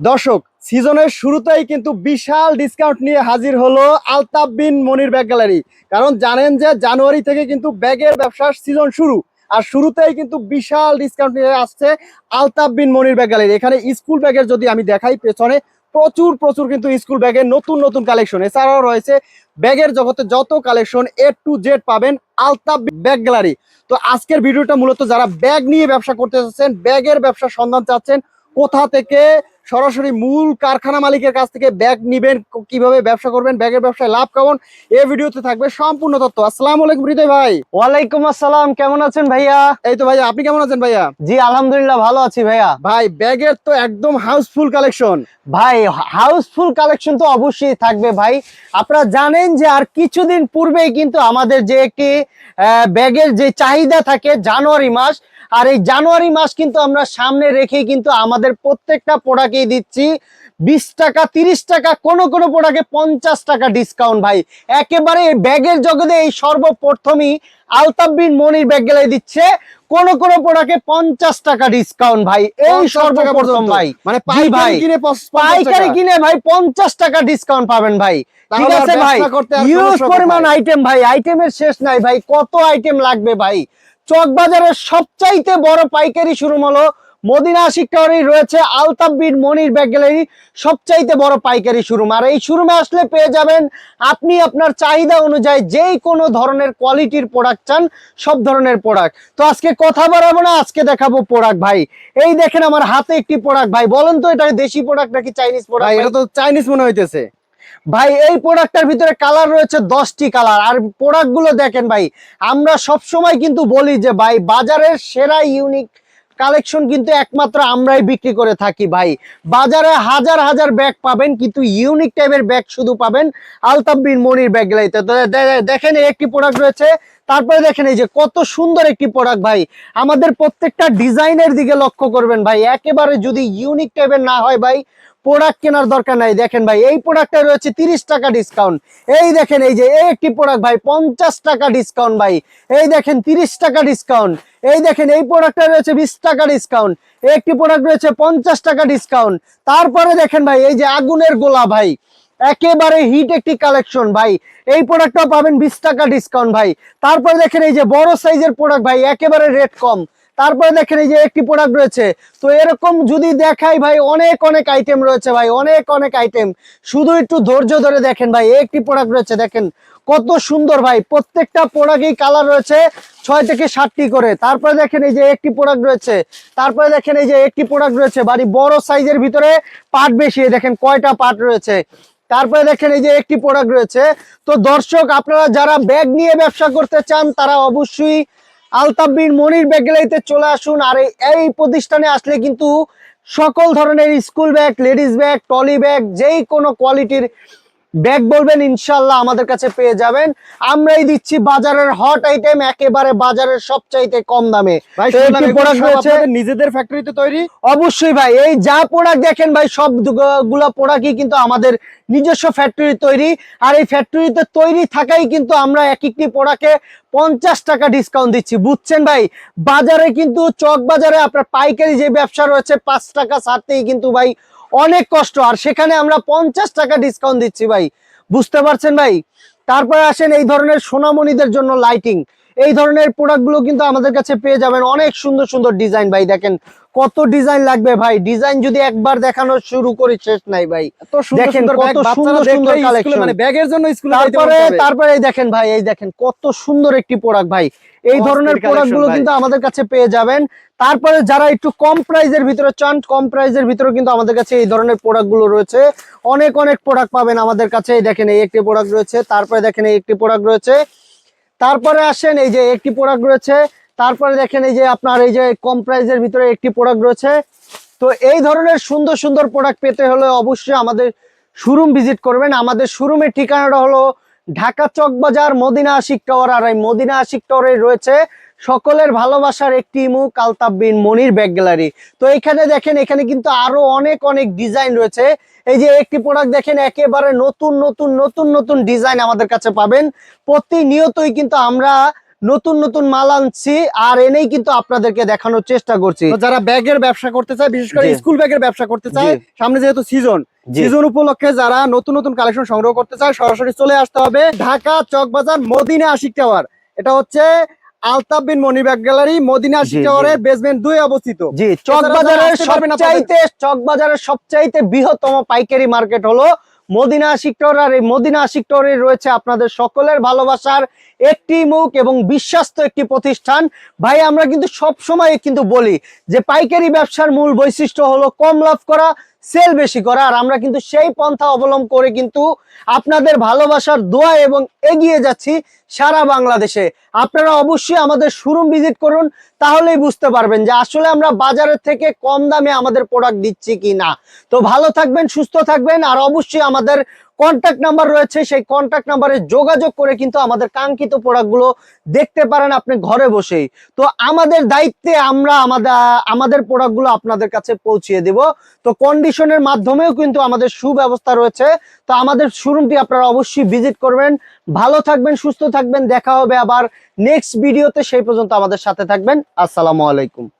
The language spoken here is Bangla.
দর্শক, সিজনের শুরুতেই কিন্তু বিশাল ডিসকাউন্ট নিয়ে হাজির হলো আলতাফ বিন মনির ব্যাগ গ্যালারি। কারণ জানেন যে জানুয়ারি থেকে কিন্তু ব্যাগের ব্যবসার সিজন শুরু আর শুরুতেই কিন্তু বিশাল ডিসকাউন্ট নিয়ে আসছে আলতাফ বিন মনির ব্যাগ গ্যালারি। এখানে স্কুল ব্যাগের যদি আমি দেখাই পেছনে, প্রচুর প্রচুর কিন্তু স্কুল ব্যাগের নতুন নতুন কালেকশন এছাড়াও রয়েছে ব্যাগের জগতে যত কালেকশন এ টু জেড পাবেন আলতাফ ব্যাগ গ্যালারি। তো আজকের ভিডিওটা মূলত যারা ব্যাগ নিয়ে ব্যবসা করতে চাচ্ছেন, ব্যাগের ব্যবসার সন্ধান চাচ্ছেন, কোথা থেকে সরাসরি মূল কারখানা মালিকের কাছ থেকে ব্যাগ নিবেন কীভাবে ব্যবসা করবেন ব্যাগের ব্যবসায় লাভ কেমন এই ভিডিওতে থাকবে সম্পূর্ণ তথ্য। আসসালামু আলাইকুম হৃদয় ভাই। ওয়ালাইকুম আসসালাম কেমন আছেন ভাইয়া? এই তো ভাইয়া আপনি কেমন আছেন ভাইয়া? জি আলহামদুলিল্লাহ ভালো আছি ভাইয়া। ভাই ব্যাগের তো একদম হাউসফুল কালেকশন ভাই হাউসফুল কালেকশন তো অবশ্যই থাকবে ভাই। আপনারা জানেন যে আর কিছুদিন পূর্বেই কিন্তু আমাদের যে একটি আহ, ব্যাগের যে চাহিদা থাকে জানুয়ারি মাস আর এই জানুয়ারি মাস কিন্তু আমরা সামনে রেখে কিন্তু আমাদের প্রত্যেকটা প্রোডাক্টেই দিচ্ছি। বিশ টাকা তিরিশ টাকা কোন কোন প্রোডাক্টে পঞ্চাশ টাকা ডিসকাউন্ট ভাই। একেবারে ব্যাগের জগতে এই সর্বপ্রথমই আলতাবিন মনির ব্যাগ গেলে দিচ্ছে। কোন কোন প্রোডাক্টে পঞ্চাশ টাকা ডিসকাউন্ট ভাই। এই সর্বপ্রথম ভাই। মানে পাইকারি কিনে পাইকারি কিনে ভাই পঞ্চাশ টাকা ডিসকাউন্ট পাবেন ভাই। ঠিক আছে ভাই। ইউজ পরিমাণ আইটেম ভাই। আইটেমের শেষ নাই ভাই। কত আইটেম লাগবে ভাই? চক বাজারের সবচাইতে বড় পাইকারি শোরুম হলো মদিনা শিক্ষারি রয়েছে আলতাব্বির মনির ব্যাগ গ্যালারি, সবচাইতে বড় পাইকারি শোরুম। আর এই শোরুমে আসলে পেয়ে যাবেন আপনি আপনার চাহিদা অনুযায়ী যেই কোনো ধরনের কোয়ালিটির প্রোডাক্ট চান, সব ধরনের প্রোডাক্ট। তো আজকে কথা বাড়াবো না, আজকে দেখাবো প্রোডাক্ট ভাই। এই দেখেন আমার হাতে একটি প্রোডাক্ট ভাই, বলেন তো এটা দেশি প্রোডাক্ট নাকি চাইনিজ প্রোডাক্ট? এটা তো চাইনিজ মনে হইতেছে। ভাই, এই প্রোডাক্টটার ভিতরে কালার রয়েছে দশটি কালার আর প্রোডাক্টগুলো দেখেন ভাই, আমরা সব সময় কিন্তু বলি যে ভাই, বাজারের সেরা ইউনিক কালেকশন কিন্তু একমাত্র আমরাই বিক্রি করে থাকি ভাই। বাজারে হাজার হাজার ব্যাগ পাবেন, কিন্তু ইউনিক টাইপের ব্যাগ শুধু পাবেন আলতাব্বির মনির ব্যাগ লাইতে তো দে- দে- দেখেন একটি প্রোডাক্ট রয়েছে তারপরে দেখেন এই যে কত সুন্দর একটি প্রোডাক্ট ভাই। আমাদের প্রত্যেকটা ডিজাইনের দিকে লক্ষ্য করবেন ভাই। একেবারে যদি ইউনিক টাইপের না হয় ভাই প্রোডাক্ট কেনার দরকার নাই। দেখেন ভাই, এই প্রোডাক্টটা রয়েছে তিরিশ টাকা ডিসকাউন্ট এই দেখেন এই যে এই একটি প্রোডাক্ট ভাই, পঞ্চাশ টাকা ডিসকাউন্ট ভাই। এই দেখেন তিরিশ টাকা ডিসকাউন্ট এই দেখেন এই প্রোডাক্টটা রয়েছে বিশ টাকা ডিসকাউন্ট একটি প্রোডাক্ট রয়েছে পঞ্চাশ টাকা ডিসকাউন্ট তারপরে দেখেন ভাই, এই যে আগুনের গোলা ভাই। একেবারে হিট একটি কালেকশন ভাই। এই প্রোডাক্টটাও পাবেন বিশ টাকা ডিসকাউন্ট ভাই। তারপরে দেখেন এই যে বড় সাইজের প্রোডাক্ট ভাই, একেবারে রেট কম। তারপরে দেখেন এই যে একটি প্রোডাক্ট রয়েছে। তো এরকম যদি দেখাই ভাই, অনেক অনেক আইটেম রয়েছে ভাই, অনেক অনেক আইটেম শুধু একটু ধৈর্য ধরে দেখেন ভাই, একটি প্রোডাক্ট রয়েছে, দেখেন। কত সুন্দর ভাই, প্রত্যেকটা প্রোডাক্টই কালার রয়েছে ছয় থেকে সাতটি করে। তারপরে দেখেন এই যে একটি প্রোডাক্ট রয়েছে। তারপরে দেখেন এই যে একটি প্রোডাক্ট রয়েছে বাড়ি বড় সাইজের ভিতরে পার্ট বেশি। দেখেন কয়টা পার্ট রয়েছে। তারপরে দেখেন এই যে একটি প্রোডাক্ট রয়েছে। তো দর্শক, আপনারা যারা ব্যাগ নিয়ে ব্যবসা করতে চান, তারা অবশ্যই আলতাব্বির মনির ব্যাগ গ্যালারিতে চলে আসুন। আর এই- এই প্রতিষ্ঠানে আসলে কিন্তু সকল ধরনের school bag ladies bag trolley bag যেই কোনো কোয়ালিটির ব্যাগ বলবেন ইনশাল্লাহ আমাদের কাছে পেয়ে যাবেন। আমরাই দিচ্ছি বাজারের হট আইটেম একেবারে বাজারের সবচাইতে কম দামে। নিজেদের ফ্যাক্টরিতে তৈরি? অবশ্যই ভাই এই যা প্রোডাক্ট দেখেন ভাই সবগুলা প্রোডাক্টই কিন্তু আমাদের নিজস্ব ফ্যাক্টরি তৈরি। আর এই ফ্যাক্টরিতে তৈরি থাকাই কিন্তু আমরা এক একটি প্রোডাক্টে পঞ্চাশ টাকা ডিসকাউন্ট দিচ্ছি। বুঝছেন ভাই? বাজারে কিন্তু চক বাজারে আপনার পাইকারি যে ব্যবসা রয়েছে পাঁচ টাকা ছাড়তেই কিন্তু ভাই অনেক কষ্ট। আর সেখানে আমরা পঞ্চাশ টাকা ডিসকাউন্ট দিচ্ছি ভাই। বুঝতে পারছেন ভাই? তারপরে আসেন এই ধরনের সোনামণিদের জন্য লাইটিং এই ধরনের প্রোডাক্টগুলো কিন্তু আমাদের কাছে পেয়ে যাবেন। অনেক সুন্দর সুন্দর ডিজাইন ভাই দেখেন কত ডিজাইন লাগবে ভাই। ডিজাইন যদি একবার দেখানো শুরু করি শেষ নাই ভাই। সুন্দর দেখেন কত সুন্দর সুন্দর দেখলেই মানে ব্যাগের জন্য স্কুলে তারপরে তারপরে এই দেখেন ভাই এই দেখেন কত সুন্দর একটি প্রোডাক্ট ভাই। এই ধরনের প্রোডাক্টগুলো কিন্তু আমাদের কাছে পেয়ে যাবেন। তারপরে যারা একটু কম প্রাইজের ভিতরে চান কম প্রাইজের ভিতরে কিন্তু আমাদের কাছে এই ধরনের প্রোডাক্টগুলো রয়েছে। অনেক অনেক প্রোডাক্ট পাবেন আমাদের কাছে। এই দেখেন এই একটি প্রোডাক্ট রয়েছে। তারপরে দেখেন এই একটি প্রোডাক্ট রয়েছে। তারপরে আসেন এই যে একটি প্রোডাক্ট রয়েছে, তারপরে দেখেন এই যে আপনার এই যে কম প্রাইজের ভিতরে একটি প্রোডাক্ট রয়েছে। তো এই ধরনের সুন্দর সুন্দর প্রোডাক্ট পেতে হলে অবশ্যই আমাদের শোরুম ভিজিট করবেন। আমাদের শোরুমের ঠিকানাটা হলো ঢাকা চকবাজার মদিনা আশিক টাওয়ার আর এই মদিনা আশিক টাওয়ারে রয়েছে সকলের ভালোবাসার একটি মুখ আলতাব্বিন মনির ব্যাগ গ্যালারি। তো এখানে দেখেন এখানে কিন্তু আরও অনেক অনেক ডিজাইন রয়েছে। এই যে একটি প্রোডাক্ট দেখেন একেবারে নতুন নতুন নতুন নতুন ডিজাইন আমাদের কাছে পাবেন। প্রতিনিয়তই কিন্তু আমরা নতুন নতুন মাল আনছি আর এনেই কিন্তু আপনাদেরকে দেখানোর চেষ্টা করছি। যারা ব্যাগের ব্যবসা করতে চায় বিশেষ করে স্কুল ব্যাগের ব্যবসা করতে চায় সামনে যেহেতু সিজন সিজন উপলক্ষে যারা নতুন নতুন কালেকশন সংগ্রহ করতে চায় সরাসরি চলে আসতে হবে ঢাকা চকবাজার মদিনা আশিক টাওয়ার এটা হচ্ছে আলতাফ বিন ব্যাগ গ্যালারি মদিনা। টাওয়ারের বেসমেন্ট দুই অবস্থিত। জি চকবাজারের সবচাইতে চকবাজারের সবচাইতে বৃহত্তম পাইকারি মার্কেট হলো মদিনা আর এই মদিনা রয়েছে আপনাদের সকলের ভালোবাসার একটি মুখ এবং বিশ্বাস্ত একটি প্রতিষ্ঠান। ভাই আমরা কিন্তু সব সময় কিন্তু বলি যে পাইকারি ব্যবসার মূল বৈশিষ্ট্য হলো কম লাভ করা সেল বেশি করা, আর আমরা কিন্তু সেই পন্থা অবলম্বন করে কিন্তু আপনাদের ভালোবাসার দোয়া এবং এগিয়ে যাচ্ছি সারা বাংলাদেশে। আপনারা অবশ্যই আমাদের শোরুম ভিজিট করুন, তাহলেই বুঝতে পারবেন যে আসলে আমরা বাজারের থেকে কম দামে আমাদের প্রোডাক্ট দিচ্ছি কি না তো ভালো থাকবেন, সুস্থ থাকবেন, আর অবশ্যই আমাদের কন্ট্যাক্ট নাম্বার রয়েছে, সেই কন্ট্যাক্ট নাম্বারে যোগাযোগ করে কিন্তু আমাদের কাঙ্ক্ষিত প্রোডাক্টগুলো দেখতে পারেন আপনি ঘরে বসেই। তো আমাদের দায়িত্বে আমরা আমাদের আমাদের প্রোডাক্টগুলো আপনাদের কাছে পৌঁছিয়ে দেব। তো কন্ডিশনের মাধ্যমেও কিন্তু আমাদের সুব্যবস্থা রয়েছে। তো আমাদের শোরুমটি আপনারা অবশ্যই ভিজিট করবেন। ভালো থাকবেন, সুস্থ থাকবেন। দেখা হবে আবার নেক্সট ভিডিওতে সেই পর্যন্ত আমাদের সাথে থাকবেন। আসসালামু আলাইকুম।